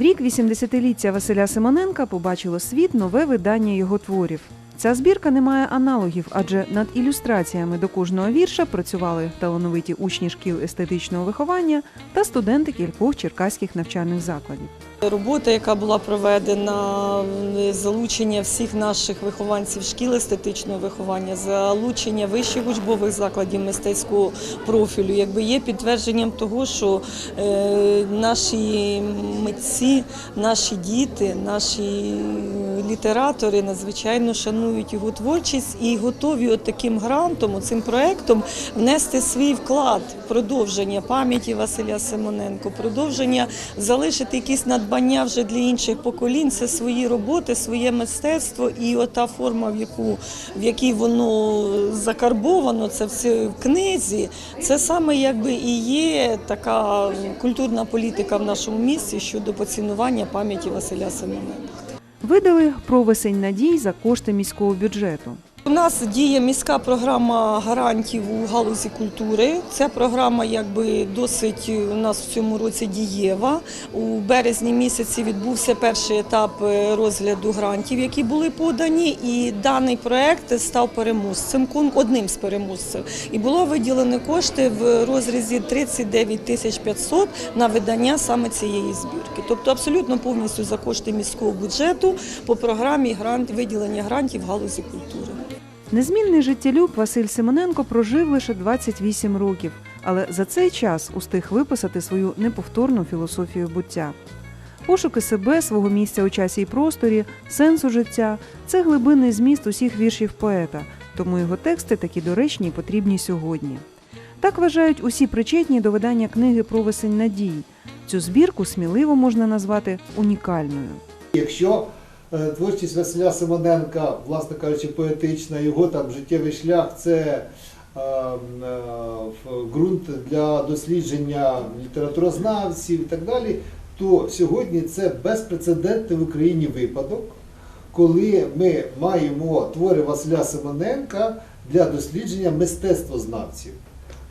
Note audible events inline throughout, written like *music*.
В рік 80-ліття Василя Симоненка побачило світ нове видання його творів. Ця збірка не має аналогів, адже над ілюстраціями до кожного вірша працювали талановиті учні шкіл естетичного виховання та студенти кількох черкаських навчальних закладів. Робота, яка була проведена, залучення всіх наших вихованців шкіл естетичного виховання, залучення вищих учбових закладів мистецького профілю, якби є підтвердженням того, що е, наші митці, наші діти, наші літератори надзвичайно шанують його творчість і готові от таким грантом, цим проектом внести свій вклад продовження пам'яті Василя Симоненко, продовження залишити якісь надбання вже для інших поколінь. Це свої роботи, своє мистецтво і ота форма, в яку в якій воно закарбовано, це все в книзі. Це саме якби і є така культурна політика в нашому місті щодо поцінування пам'яті Василя Симоненка. Видали провесень надій за кошти міського бюджету. У нас діє міська програма гарантів у галузі культури. Ця програма якби досить у нас в цьому році дієва. У березні місяці відбувся перший етап е, розгляду грантів, які були подані, і даний проект став переможцем, одним з переможців. І було виділено кошти в розрізі 39 тисяч 500 на видання саме цієї збірки. Тобто абсолютно повністю за кошти міського бюджету по програмі грант виділення грантів галузі культури. Незмінний життєлюб Василь Симоненко прожив лише 28 років, але за цей час устиг виписати свою неповторну філософію буття. Пошуки себе, свого місця у часі і просторі, сенсу життя це глибинний зміст усіх віршів поета, тому його тексти такі доречні і потрібні сьогодні. Так вважають усі причетні до видання книги Провесень надій. Цю збірку сміливо можна назвати унікальною. Якщо творчість Василя Симоненка, власне кажучи, поетична, його там життєвий шлях це е, е, ґрунт для дослідження літературознавців і так далі, то сьогодні це безпрецедентний в Україні випадок, коли ми маємо твори Василя Симоненка для дослідження мистецтвознавців.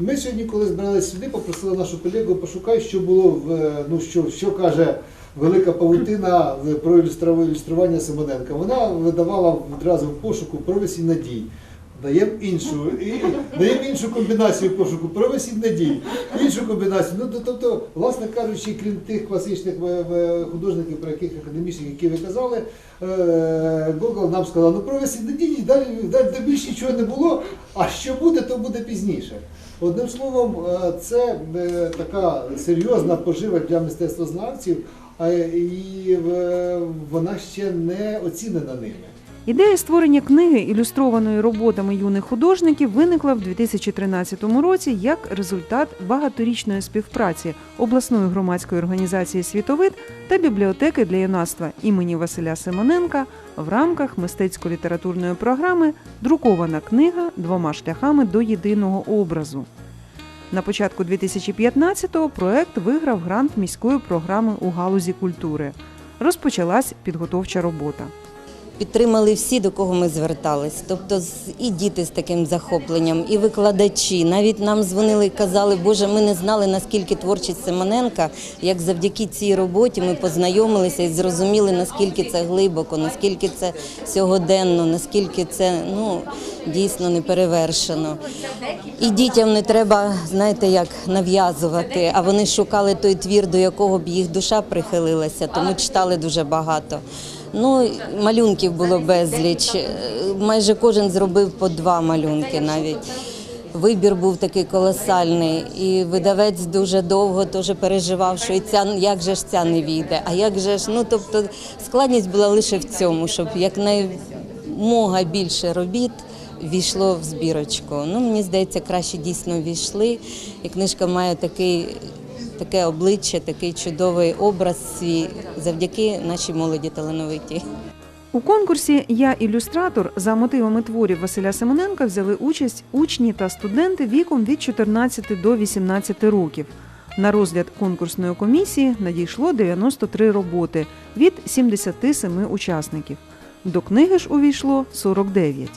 Ми сьогодні, коли збиралися сюди, попросили нашу колегу пошукай, що було в е, ну що, що каже велика павутина про ілюстрування Симоненка. Вона видавала відразу в пошуку провісі надій. Даємо іншу, і, даємо іншу комбінацію пошуку, провесінь надій, іншу комбінацію. Ну, то- тобто, власне кажучи, крім тих класичних е, е, художників, про яких академічних, які ви казали, е, Google нам сказав, ну провесінь надій, далі, далі більше нічого не було, а що буде, то буде пізніше. Одним словом, е, це е, така серйозна пожива для мистецтвознавців, і е, вона ще не оцінена ними. Ідея створення книги, ілюстрованої роботами юних художників, виникла в 2013 році як результат багаторічної співпраці обласної громадської організації Світовид та бібліотеки для юнацтва імені Василя Симоненка в рамках мистецько-літературної програми Друкована книга двома шляхами до єдиного образу. На початку 2015-го проект виграв грант міської програми у галузі культури. Розпочалась підготовча робота. Підтримали всі, до кого ми звертались. Тобто і діти з таким захопленням, і викладачі. Навіть нам дзвонили і казали, Боже, ми не знали, наскільки творчість Симоненка, як завдяки цій роботі ми познайомилися і зрозуміли, наскільки це глибоко, наскільки це сьогоденно, наскільки це ну, дійсно неперевершено. І дітям не треба, знаєте, як нав'язувати, а вони шукали той твір, до якого б їх душа прихилилася, тому читали дуже багато. Ну, малюнків було безліч. Е, Майже кожен зробив по два малюнки навіть. Вибір був такий колосальний, і видавець дуже довго теж переживав, що ця як же ж ця не війде. А як же ж, ну тобто складність була лише в цьому, щоб якнаймога більше робіт війшло в збірочку. Ну мені здається, краще дійсно війшли. І книжка має такий. Таке обличчя, такий чудовий образ свій завдяки нашій молоді талановитій. У конкурсі Я ілюстратор за мотивами творів Василя Симоненка взяли участь учні та студенти віком від 14 до 18 років. На розгляд конкурсної комісії надійшло 93 роботи від 77 учасників. До книги ж увійшло 49.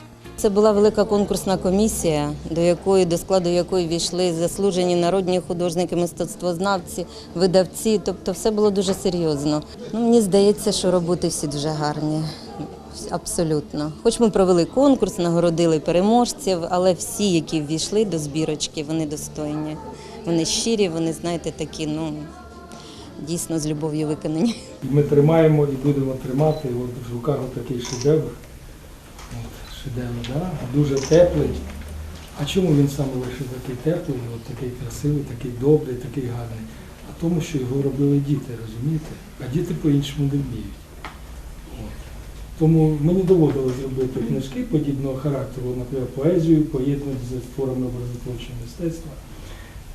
Це була велика конкурсна комісія, до якої до складу якої війшли заслужені народні художники, мистецтвознавці, видавці. Тобто, все було дуже серйозно. Ну, мені здається, що роботи всі дуже гарні. Абсолютно. Хоч ми провели конкурс, нагородили переможців, але всі, які ввійшли до збірочки, вони достойні. Вони щирі, вони, знаєте, такі, ну дійсно з любов'ю виконані. Ми тримаємо і будемо тримати от в руках такий шедевр. Шедевр, да? дуже теплий. А чому він саме лише такий теплий, от такий красивий, такий добрий, такий гарний? А тому, що його робили діти, розумієте? А діти по-іншому не вміють. Тому мені доводилось зробити книжки подібного характеру, наприклад, поезію, поєднувати з творами образотворчого мистецтва.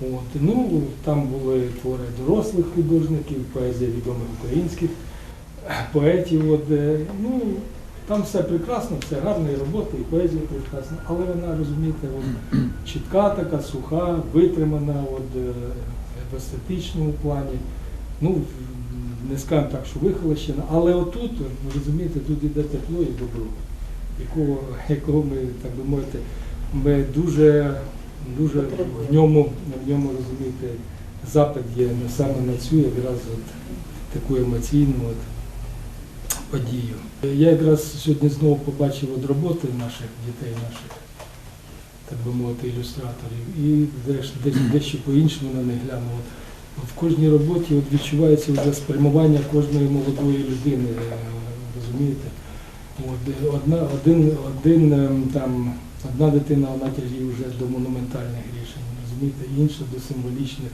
От. Ну, там були твори дорослих художників, поезія відомих українських поетів. От, е, ну, там все прекрасно, все гарна і робота, і поезія прекрасна, але вона, розумієте, от, *clears throat* чітка така, суха, витримана от, е, в естетичному плані. Ну, не скажемо так, що вихолощена, але отут, розумієте, тут іде тепло і добро, якого, якого ми, так би мовити, ми дуже, дуже в ньому, в ньому розумієте, запит є. Саме на цю якраз от таку емоційну от подію. Я якраз сьогодні знову побачив от роботи наших дітей, наших, так би мовити, ілюстраторів, і десь, дещо по-іншому на них глянув. От в кожній роботі от відчувається вже спрямування кожної молодої людини, е, розумієте? От, е, одна, один, один ем, там, одна дитина вона тяжіє вже до монументальних рішень, розумієте, інша до символічних,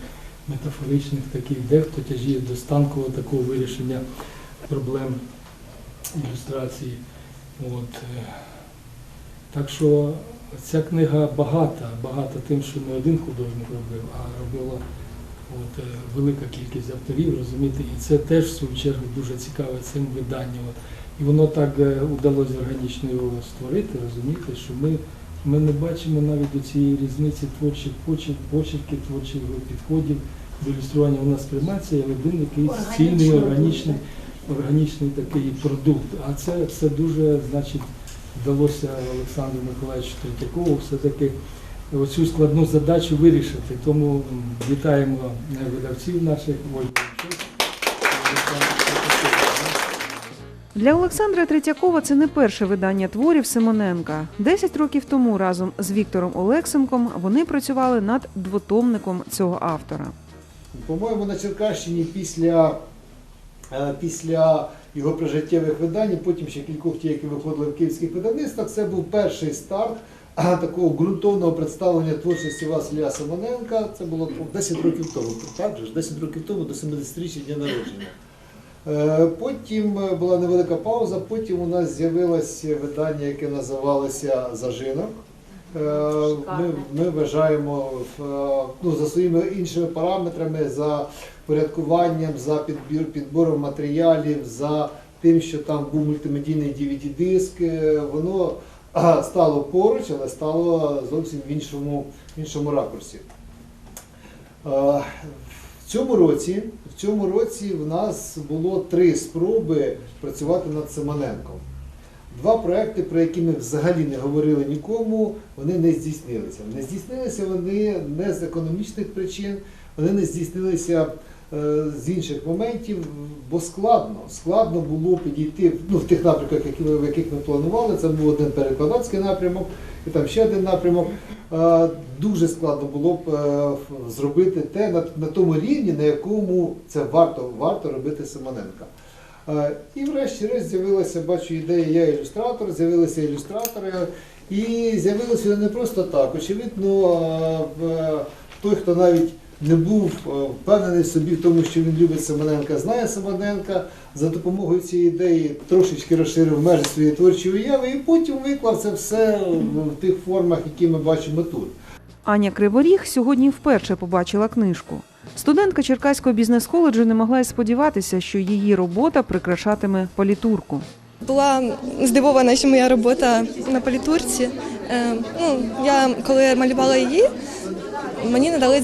метафоричних таких, дехто тяжіє до станкового такого вирішення проблем ілюстрації. От. е, Так що ця книга багата, багата тим, що не один художник робив, а робила от, е, велика кількість авторів, розумієте, і це теж в свою чергу дуже цікаве цим виданням. І воно так е, удалося органічно його створити, розумієте, що ми, ми не бачимо навіть до цієї різниці творчих почерк, почерків, творчих підходів до ілюстрування. У нас сприймається як один якийсь цільний, органічний, органічний такий продукт. А це, це дуже, значить, вдалося Олександру Миколаївичу Третьякову все-таки оцю складну задачу вирішити. Тому вітаємо видавців наших. Для Олександра Третьякова це не перше видання творів Симоненка. Десять років тому разом з Віктором Олексенком вони працювали над двотомником цього автора. По-моєму, на Черкащині після, після його прижиттєвих видань, потім ще кількох ті, які виходили в київських видавництвах, це був перший старт такого ґрунтовного представлення творчості Василя Симоненка. Це було 10 років тому, так же ж, 10 років тому до 70-річчя дня народження. Е, Потім е, була невелика пауза, потім у нас з'явилося видання, яке називалося Зажинок. Е, Ми, ми вважаємо е, ну, за своїми іншими параметрами, за порядкуванням, за підбір, підбором матеріалів, за тим, що там був мультимедійний DVD-диск, е, воно стало поруч, але стало зовсім в іншому, в іншому ракурсі. Е, В цьому році, в цьому році в нас було три спроби працювати над Симоненком. Два проекти, про які ми взагалі не говорили нікому, вони не здійснилися. Не здійснилися вони не з економічних причин, вони не здійснилися е, з інших моментів, бо складно. Складно було підійти ну, в тих напрямках, які, в яких ми планували. Це був один перекладацький напрямок, і там ще один напрямок. Е, Дуже складно було б е, зробити те на, на тому рівні, на якому це варто, варто робити Симоненка. Е, І врешті-решт з'явилася, бачу, ідея, я ілюстратор, з'явилися ілюстратори. І з'явилося не просто так. Очевидно, е, той, хто навіть не був е, впевнений собі в тому, що він любить Симоненка, знає Симоненка, за допомогою цієї ідеї трошечки розширив межі своєї творчої уяви і потім виклав це все в тих формах, які ми бачимо тут. Аня Криворіг сьогодні вперше побачила книжку. Студентка Черкаського бізнес-коледжу не могла й сподіватися, що її робота прикрашатиме політурку. Була здивована, що моя робота на політурці. Е, ну, я коли малювала її, мені надали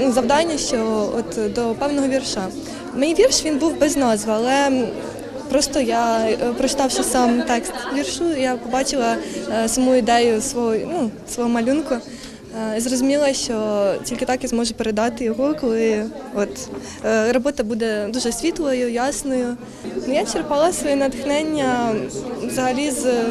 ну, завдання, що от до певного вірша. Мій вірш він був без назви, але Просто я, е, прочитавши сам текст віршу, я побачила е, саму ідею свого, ну, свого малюнку. Е, зрозуміла, що тільки так я зможу передати його, коли от, е, робота буде дуже світлою, ясною. Ну, я черпала своє натхнення взагалі з е,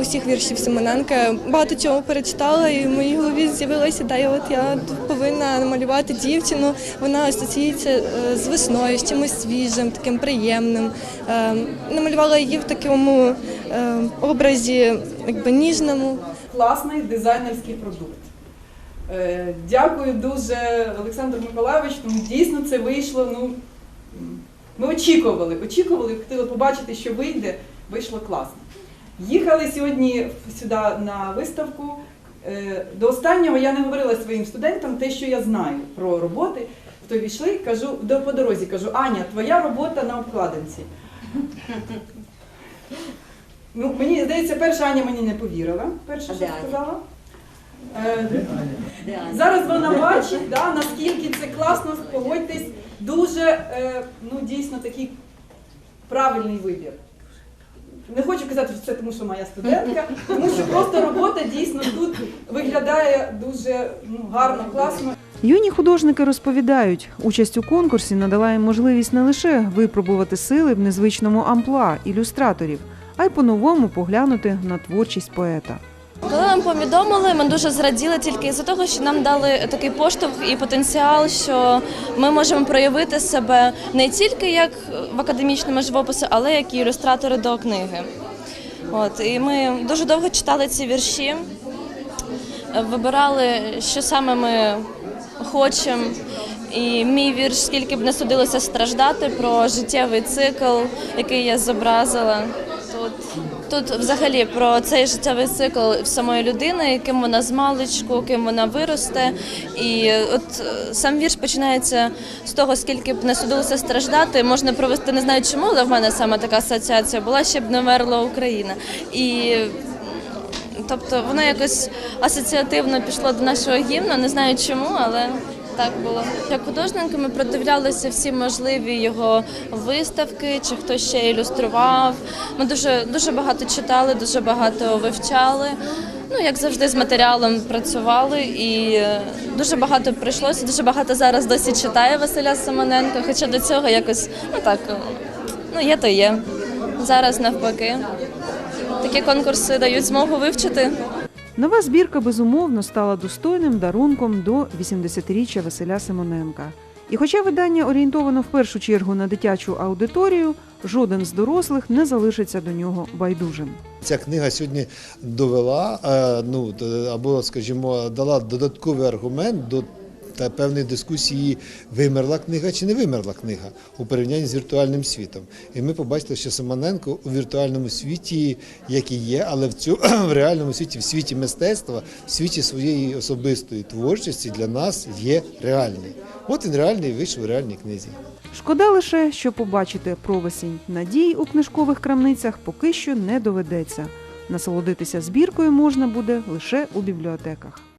усіх віршів Семененка. Багато чого перечитала, і в моїй голові з'явилася ідея, от я повинна намалювати дівчину. Вона асоціюється з весною, з чимось свіжим, таким приємним. Намалювала її в такому образі, якби ніжному. класний дизайнерський продукт. Е, Дякую дуже, Олександр Миколайович. Тому дійсно це вийшло. Ну, ми очікували, очікували, хотіли побачити, що вийде. Вийшло класно. Їхали сьогодні сюди на виставку. Е, До останнього я не говорила своїм студентам те, що я знаю про роботи. То війшли, кажу, до по дорозі кажу, Аня, твоя робота на обкладинці. Ну, мені здається, перша Аня мені не повірила. Перше, що сказала. Е, Зараз вона бачить, да, наскільки це класно, погодьтесь, дуже е, ну, дійсно такий правильний вибір. Не хочу казати, що це тому, що моя студентка, тому що просто робота дійсно тут виглядає дуже ну, гарно, класно. Юні художники розповідають, участь у конкурсі надала їм можливість не лише випробувати сили в незвичному амплуа ілюстраторів, а й по-новому поглянути на творчість поета. Коли нам повідомили, ми дуже зраділи тільки із-за того, що нам дали такий поштовх і потенціал, що ми можемо проявити себе не тільки як в академічному живописі, але як і ілюстратори до книги. От і ми дуже довго читали ці вірші, вибирали, що саме ми хочемо. І мій вірш, скільки б не судилося страждати про життєвий цикл, який я зобразила. Тут, тут взагалі про цей життєвий цикл самої людини, ким вона з маличку, ким вона виросте. І от е, сам вірш починається з того, скільки б не судилося страждати. Можна провести, не знаю чому, але в мене саме така асоціація була, ще б не мерла Україна. І Тобто воно якось асоціативно пішло до нашого гімну, не знаю чому, але так було. Як художники ми продивлялися всі можливі його виставки, чи хтось ще ілюстрував. Ми дуже, дуже багато читали, дуже багато вивчали. Ну, як завжди, з матеріалом працювали і е, дуже багато прийшлося, дуже багато зараз досі читає Василя Семененка, хоча до цього якось, ну так, е, ну є то є. Зараз навпаки. Такі конкурси дають змогу вивчити. Нова збірка безумовно стала достойним дарунком до 80-річчя Василя Симоненка. І хоча видання орієнтовано в першу чергу на дитячу аудиторію, жоден з дорослих не залишиться до нього байдужим. Ця книга сьогодні довела, е, ну або, скажімо, дала додатковий аргумент до та певної дискусії, вимерла книга чи не вимерла книга у порівнянні з віртуальним світом. І ми побачили, що Семененко у віртуальному світі, як і є, але в цю *clears throat* в реальному світі, в світі мистецтва, в світі своєї особистої творчості для нас є реальний. От він реальний вийшов у реальній книзі. Шкода лише, що побачити провесінь надій у книжкових крамницях поки що не доведеться. Насолодитися збіркою можна буде лише у бібліотеках.